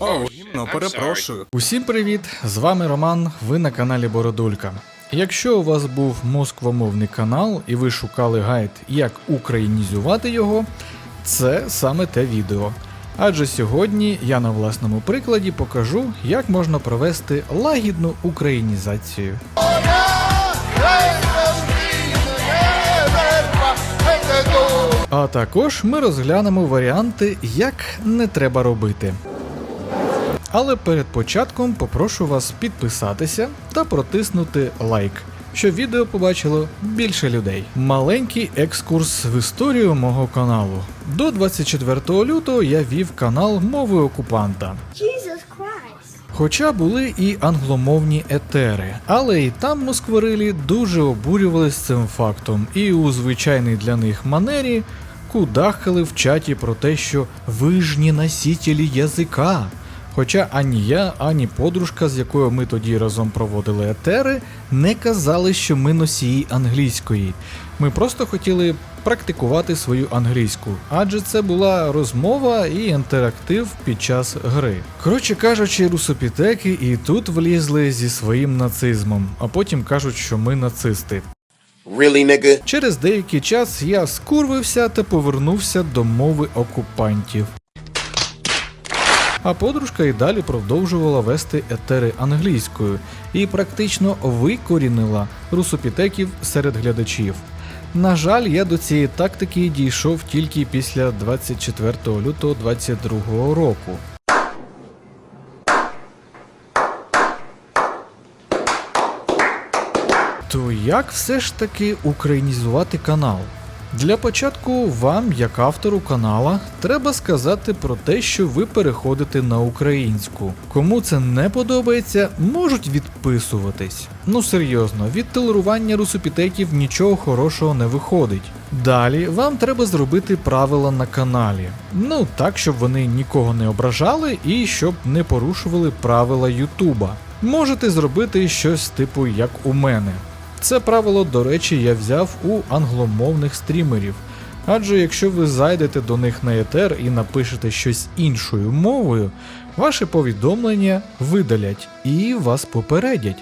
О, гімно, перепрошую. Усім привіт! З вами Роман. Ви на каналі Бородулька. Якщо у вас був москвомовний канал і ви шукали гайд, як українізувати його, це саме те відео. Адже сьогодні я на власному прикладі покажу, як можна провести лагідну українізацію. А також ми розглянемо варіанти, як не треба робити. Але перед початком попрошу вас підписатися та протиснути лайк, щоб відео побачило більше людей. Маленький екскурс в історію мого каналу. До 24 лютого я вів канал мови окупанта. Хоча були і англомовні етери, але і там москварилі дуже обурювались цим фактом, і у звичайній для них манері кудахали в чаті про те, що ви ж не носителі язика. Хоча ані я, ані подружка, з якою ми тоді разом проводили етери, не казали, що ми носії англійської. Ми просто хотіли практикувати свою англійську, адже це була розмова і інтерактив під час гри. Коротше кажучи, русопітеки і тут влізли зі своїм нацизмом, а потім кажуть, що ми нацисти. Really, nigga? Через деякий час я скурвився та повернувся до мови окупантів. А подружка і далі продовжувала вести етери англійською і практично викорінила русопітеків серед глядачів. На жаль, я до цієї тактики дійшов тільки після 24 лютого 2022 року. То як все ж таки українізувати канал? Для початку вам, як автору канала, треба сказати про те, що ви переходите на українську. Кому це не подобається, можуть відписуватись. Ну серйозно, від толерування русопітеків нічого хорошого не виходить. Далі вам треба зробити правила на каналі. Ну так, щоб вони нікого не ображали і щоб не порушували правила Ютуба. Можете зробити щось типу як у мене. Це правило, до речі, я взяв у англомовних стрімерів. Адже якщо ви зайдете до них на етер і напишете щось іншою мовою, ваше повідомлення видалять і вас попередять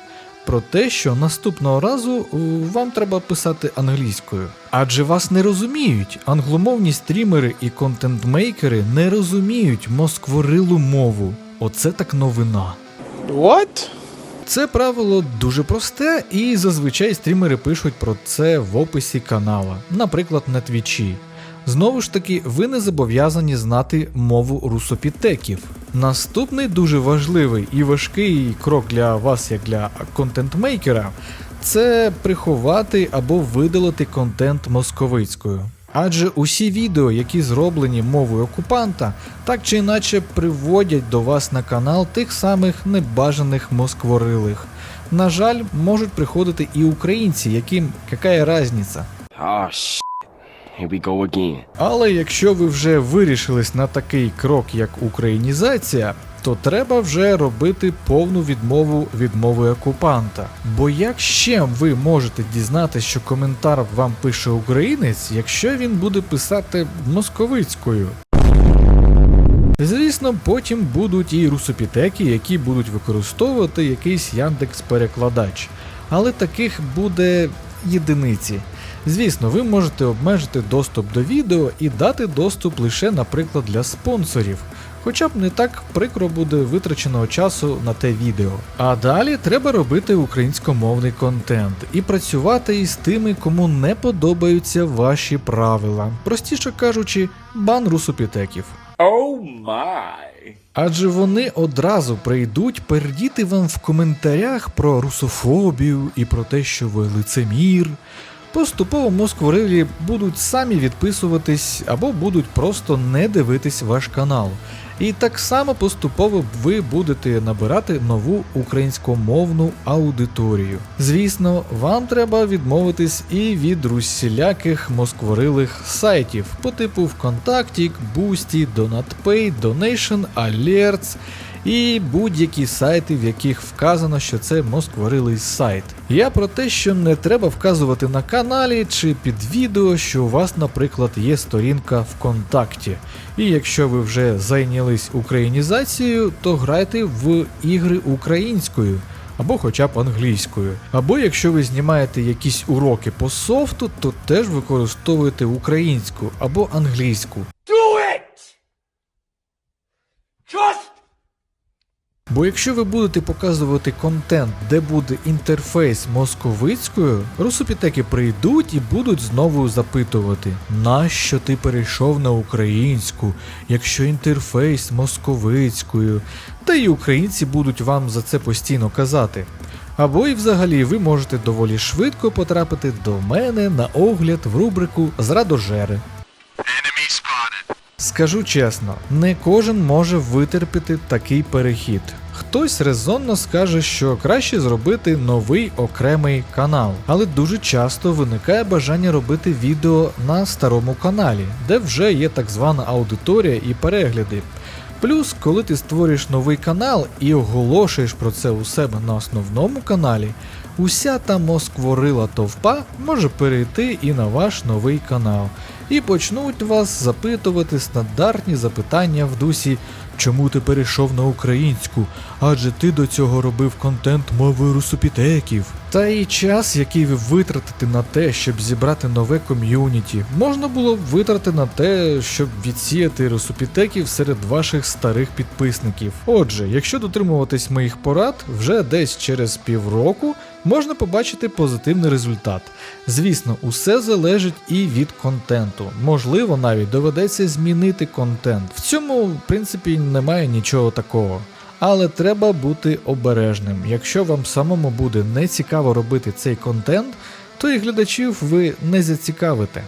про те, що наступного разу е, вам треба писати англійською. Адже вас не розуміють. Англомовні стрімери і контентмейкери не розуміють москворилу мову. Оце так новина. What? Це правило дуже просте, і зазвичай стрімери пишуть про це в описі канала, наприклад, на твічі. Знову ж таки, ви не зобов'язані знати мову русопітеків. Наступний дуже важливий і важкий крок для вас, як для контентмейкера, це приховати або видалити контент московицькою. Адже усі відео, які зроблені мовою окупанта, так чи іначе приводять до вас на канал тих самих небажаних москворилих. На жаль, можуть приходити і українці, яким яка разниця. Oh. Here we go again. Але якщо ви вже вирішились на такий крок, як українізація, то треба вже робити повну відмову від мови окупанта. Бо як ще ви можете дізнатися, що коментар вам пише українець, якщо він буде писати московицькою? Звісно, потім будуть і русопітеки, які будуть використовувати якийсь Яндекс-перекладач. Але таких буде єдиниці. Звісно, ви можете обмежити доступ до відео і дати доступ лише, наприклад, для спонсорів. Хоча б не так прикро буде витраченого часу на те відео. А далі треба робити українськомовний контент і працювати із тими, кому не подобаються ваші правила. Простіше кажучи, бан русопітеків. Oh my. Адже вони одразу прийдуть пердіти вам в коментарях про русофобію і про те, що ви лицемір. Поступово москворилі будуть самі відписуватись або будуть просто не дивитись ваш канал. І так само поступово ви будете набирати нову українськомовну аудиторію. Звісно, вам треба відмовитись і від усіляких москворилих сайтів по типу ВКонтакті, Boosty, DonatPay, Donation, Alerts і будь-які сайти, в яких вказано, що це москворилий сайт. Я про те, що не треба вказувати на каналі чи під відео, що у вас, наприклад, є сторінка ВКонтакті. І якщо ви вже зайнялись українізацією, то грайте в ігри українською або хоча б англійською. Або якщо ви знімаєте якісь уроки по софту, то теж використовуйте українську або англійську. Бо якщо ви будете показувати контент, де буде інтерфейс московицькою, русопітеки прийдуть і будуть знову запитувати, нащо ти перейшов на українську, якщо інтерфейс московицькою, та й українці будуть вам за це постійно казати. Або і взагалі ви можете доволі швидко потрапити до мене на огляд в рубрику Зрадожери. Скажу чесно, не кожен може витерпіти такий перехід. Хтось резонно скаже, що краще зробити новий окремий канал, але дуже часто виникає бажання робити відео на старому каналі, де вже є так звана аудиторія і перегляди. Плюс, коли ти створюєш новий канал і оголошуєш про це у себе на основному каналі, уся та москворила товпа може перейти і на ваш новий канал, і почнуть вас запитувати стандартні запитання в дусі, чому ти перейшов на українську, адже ти до цього робив контент мовою русопітеків. Та і час, який ви витратите на те, щоб зібрати нове ком'юніті, можна було б витратити на те, щоб відсіяти русопітеків серед ваших старих підписників. Отже, якщо дотримуватись моїх порад, вже десь через півроку можна побачити позитивний результат. Звісно, усе залежить і від контенту. Можливо, навіть доведеться змінити контент. В цьому, в принципі, немає нічого такого. Але треба бути обережним. Якщо вам самому буде не цікаво робити цей контент, то і глядачів ви не зацікавите.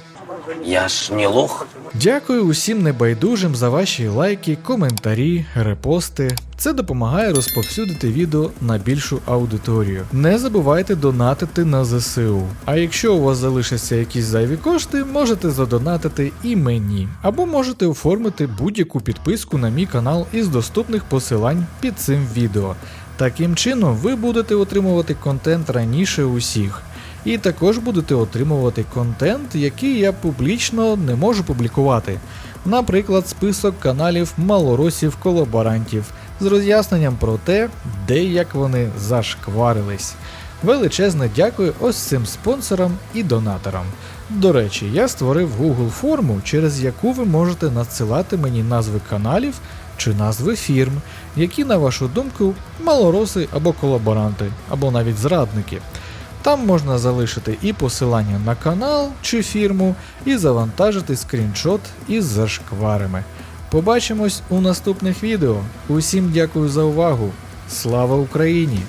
Я ж не лох. Дякую усім небайдужим за ваші лайки, коментарі, репости. Це допомагає розповсюдити відео на більшу аудиторію. Не забувайте донатити на ЗСУ. А якщо у вас залишаться якісь зайві кошти, можете задонатити і мені. Або можете оформити будь-яку підписку на мій канал із доступних посилань під цим відео. Таким чином, ви будете отримувати контент раніше усіх. І також будете отримувати контент, який я публічно не можу публікувати. Наприклад, список каналів малоросів колаборантів з роз'ясненням про те, де і як вони зашкварились. Величезне дякую ось цим спонсорам і донаторам. До речі, я створив Google форму, через яку ви можете надсилати мені назви каналів чи назви фірм, які, на вашу думку, малороси або колаборанти, або навіть зрадники. Там можна залишити і посилання на канал чи фірму, і завантажити скріншот із зашкварами. Побачимось у наступних відео. Усім дякую за увагу. Слава Україні!